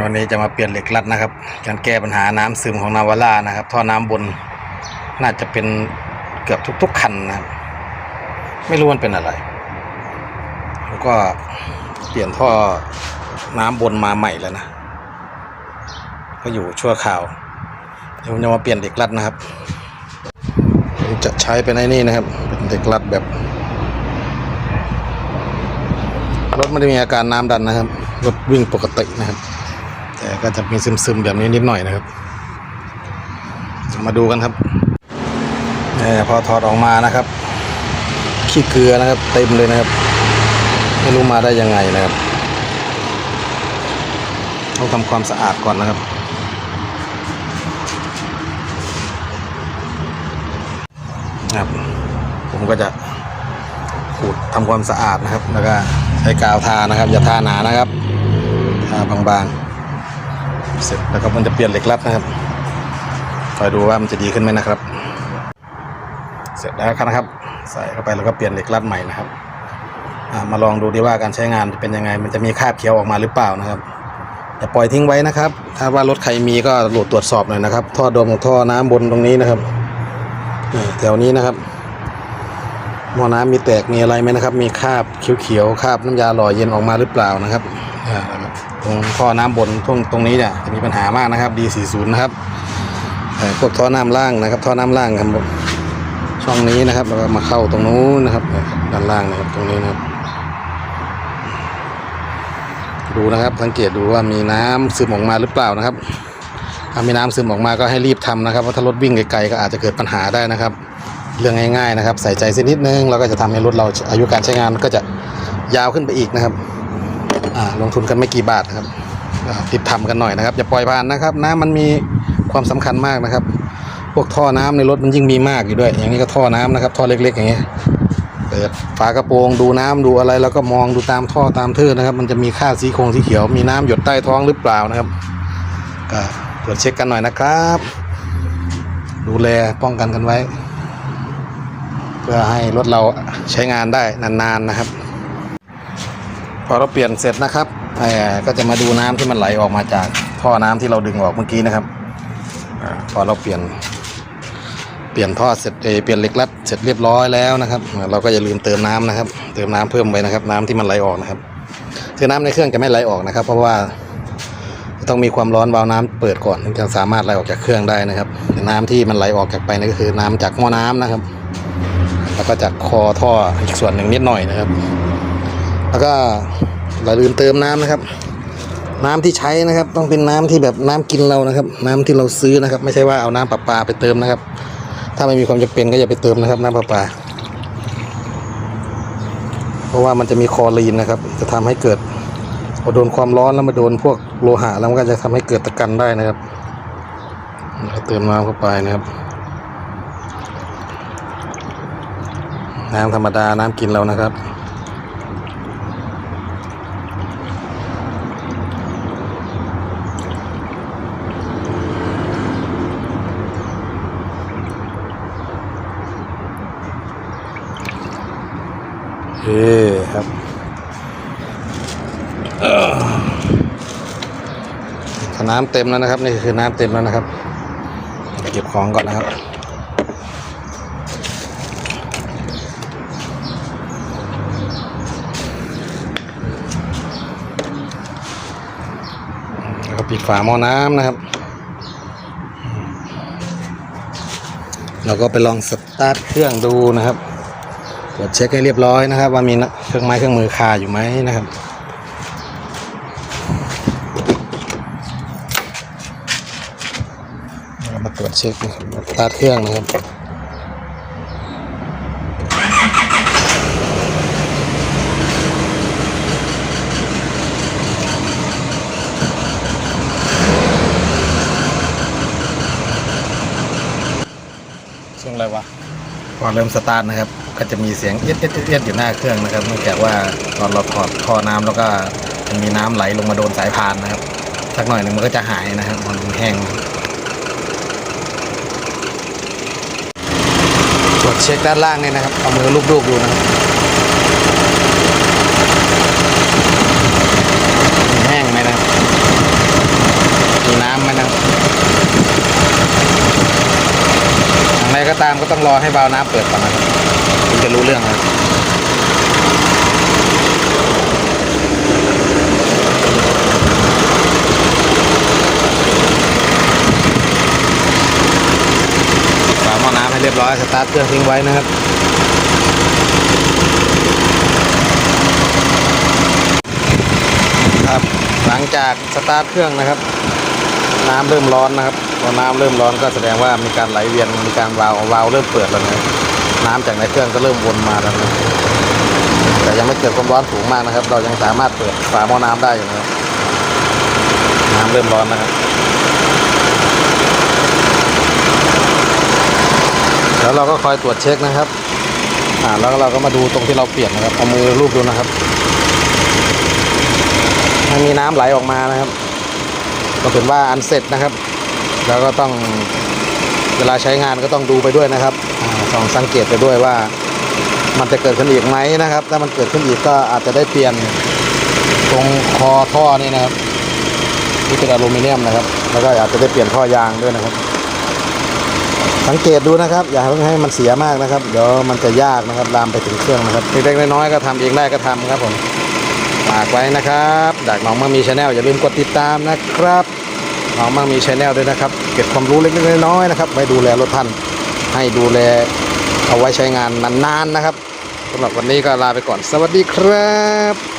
วันนี้จะมาเปลี่ยนเหล็กรัดนะครับ การแก้ปัญหาน้ำซึมของนาวาร่านะครับ ท่อน้ำบนน่าจะเป็นเกือบทุก ๆ คันนะครับ ไม่รู้มันเป็นอะไร แล้วก็เปลี่ยนท่อน้ำบนมาใหม่แล้วนะ ก็อยู่ชั่วคราวเดี๋ยวผมจะมาเปลี่ยนเหล็กรัดนะครับผมจะใช้เป็นไอ้นี่นะครับ เป็นเหล็กรัดแบบรถไม่ได้มีอาการน้ำดันนะครับรถวิ่งปกตินะครับ แต่ก็จะมีซึมๆแบบนี้นิดหน่อยนะครับ มาดูกันครับเออพอถอดออกมานะครับ ขี้เกลือนะครับ เต็มเลยนะครับ ไม่รู้มาได้ยังไงนะครับต้องทำความสะอาดก่อนนะครับครับผมก็จะขูดทำความสะอาดนะครับ แล้วก็ใช้กาวทานะครับ อย่าทาหนานะครับ ทาบางๆ เสร็จแล้วก็มันจะเปลี่ยนเหล็กรัดนะครับคอยดูว่ามันจะดีขึ้นไหมนะครับ เสร็จแล้วครับ ใส่เข้าไปแล้วก็เปลี่ยนเหล็กรัดใหม่นะครับมาลองดูดีว่าการใช้งานจะเป็นยังไง มันจะมีคราบเขียวออกมาหรือเปล่านะครับอย่าปล่อยทิ้งไว้นะครับ ถ้าว่ารถใครมีก็โหลดตรวจสอบหน่อยนะครับ ท่อดมท่อน้ำบนตรงนี้นะครับแถวนี้นะครับหม้อน้ำมีแตกมีอะไรไหมนะครับ มีคราบเขียวๆคราบน้ำยาหล่อเย็นออกมาหรือเปล่านะครับอ่า ตรงท่อน้ำบนตรงตรงนี้เนี่ยจะมีปัญหามากนะครับ D40 นะครับเอ่พวกท่อน้ำล่างนะครับ ท่อน้ำล่างครับผมช่องนี้นะครับแล้วก็มาเข้าตรงนู้นนะครับด้านล่างนะครับตรงนี้นะครับ ดูนะครับสังเกตดูว่ามีน้ำซึมออกมาหรือเปล่านะครับถ้ามีน้ำซึมออกมาก็ให้รีบทำนะครับเพราะถ้ารถวิ่งไกลๆก็อาจจะเกิดปัญหาได้นะครับ เรื่องง่ายๆนะครับ ใส่ใจสักนิดนึงเราก็จะทำให้รถเราอายุการใช้งานก็จะยาวขึ้นไปอีกนะครับ อ่าลงทุนกันไม่กี่บาทนะครับอ่ารีบทำกันหน่อยนะครับอย่าปล่อยผ่านนะครับ น้ำมันมีความสำคัญมากนะครับ พวกท่อน้ำในรถมันยิ่งมีมากอยู่ด้วย อย่างนี้ก็ท่อน้ำนะครับ ท่อเล็ก ๆ อย่างเงี้ยเปิดฝากระโปรงดูน้ำดูอะไร แล้วก็มองดูตามท่อตามเทือนะครับ มันจะมีค่าสีคงสีเขียว มีน้ำหยดใต้ท้องหรือเปล่านะครับก็ตรวจเช็คกันหน่อยนะครับ ดูแลป้องกันกันไว้ เพื่อให้รถเราใช้งานได้นานๆนะครับ อเราเปลี่ยนเสร็จนะครับก็จะมาดูน้ำที่มันไหลออกมาจากท่อน้ำที่เราดึงออกเมื่อกี้นะครับอพอเราเปลี่ยน เปลี่ยนท่อเสร็จเอเปลี่ยนเหล็กรัดเสร็จเรียบร้อยแล้วนะครับ เราก็อย่าลืมเติมน้ำนะครับ เติมน้ำเพิ่มไว้นะครับ น้ำที่มันไหลออกนะครับคือน้ำในเครื่องจะไม่ไหลออกนะครับ เพราะว่าต้องมีความร้อนวาล์วน้ำเปิดก่อนถึงจะสามารถไหลออกจากเครื่องได้นะครับ น้ำที่มันไหลออกจากไปนั่นก็คือน้ำจากหม้อน้ำนะครับ แล้วก็จากคอท่ออีกส่วนหนึ่งนิดหน่อยนะครับ แล้วก็อย่าลืมเติมน้ำนะครับ น้ำที่ใช้นะครับ ต้องเป็นน้ำที่แบบน้ำกินเรานะครับ น้ำที่เราซื้อนะครับ ไม่ใช่ว่าเอาน้ำประปาไปเติมนะครับ ถ้าไม่มีความจำเป็นก็อย่าไปเติมนะครับ น้ำประปา เพราะว่ามันจะมีคอรีนนะครับ จะทำให้เกิดพอโดนความร้อนแล้วมาโดนพวกโลหะแล้วมันก็จะทำให้เกิดตะกันได้นะครับเติมน้ำเข้าไปนะครับน้ำธรรมดาน้ำกินเรานะครับ เฮ้ครับถ้าน้ำเต็มแล้วนะครับ นี่คือน้ำเต็มแล้วนะครับ เก็บของก่อนนะครับแล้วก็ปิดฝาหม้อน้ำนะครับเราก็ไปลองสตาร์ทเครื่องดูนะครับ ตรวจเช็คให้เรียบร้อยนะครับ ว่ามีเครื่องไม้เครื่องมือคาอยู่ไหมนะครับมาตรวจเช็คนะครับตาเครื่องนะครับเสียงอะไรวะ พอเริ่มสตาร์ทนะครับ ก็จะมีเสียงเอียดเอียดเอียดอยู่หน้าเครื่องนะครับเนื่องจากว่าตอนเราถอดท่อน้ำแล้วก็มันมีน้ำไหลลงมาโดนสายพานนะครับสักหน่อยหนึ่งมันก็จะหายนะครับมันแห้งตรวจเช็คด้านล่างเนี่ยนะครับเอามือลูบๆดูนะครับแห้งไหมนะครับ ตามก็ต้องรอให้วาล์วน้ำเปิดก่อนนะครับถึงจะรู้เรื่องนะครับฝาหม้อน้ำให้เรียบร้อยสตาร์ทเครื่องทิ้งไว้นะครับครับหลังจากสตาร์ทเครื่องนะครับ น้ำเริ่มร้อนนะครับ พอน้ำเริ่มร้อนก็แสดงว่ามีการไหลเวียนมีการวาล์ววาวเริ่มเปิดแล้วนะน้ำจากในเครื่องก็เริ่มวนมาแล้วนะแต่ยังไม่เกิดความร้อนสูงมากนะครับ เรายังสามารถเปิดฝาหม้อน้ำได้อยู่นะน้ำเริ่มร้อนนะครับแล้วเราก็คอยตรวจเช็คนะครับอ่าแล้วเราก็มาดูตรงที่เราเปลี่ยนนะครับเอามือรูปดูนะครับถ้ามีน้ำไหลออกมานะครับก็เป็นว่าอันเสร็จนะครับ แล้วก็ต้องเวลาใช้งานก็ต้องดูไปด้วยนะครับส่องสังเกตไปด้วยว่า มันจะเกิดขึ้นอีกไหมนะครับ ถ้ามันเกิดขึ้นอีกก็อาจจะได้เปลี่ยนตรงคอท่อนี่นะครับที่เป็นอลูมิเนียมนะครับ แล้วก็อาจจะได้เปลี่ยนท่อยางด้วยนะครับ สังเกตดูนะครับ อย่าเพิ่งให้มันเสียมากนะครับ เดี๋ยวมันจะยากนะครับลามไปถึงเครื่องนะครับเล็กๆน้อยๆก็ทำเองได้ก็ทำครับผมฝากไว้นะครับจากน้องมังมีชาแนลอย่าลืมกดติดตามนะครับ น้องมังมีชาแนลด้วยนะครับ เก็บความรู้เล็กๆน้อยๆนะครับ ไว้ดูแลรถท่าน ให้ดูแลเอาไว้ใช้งานนานๆนะครับสำหรับวันนี้ก็ลาไปก่อน สวัสดีครับ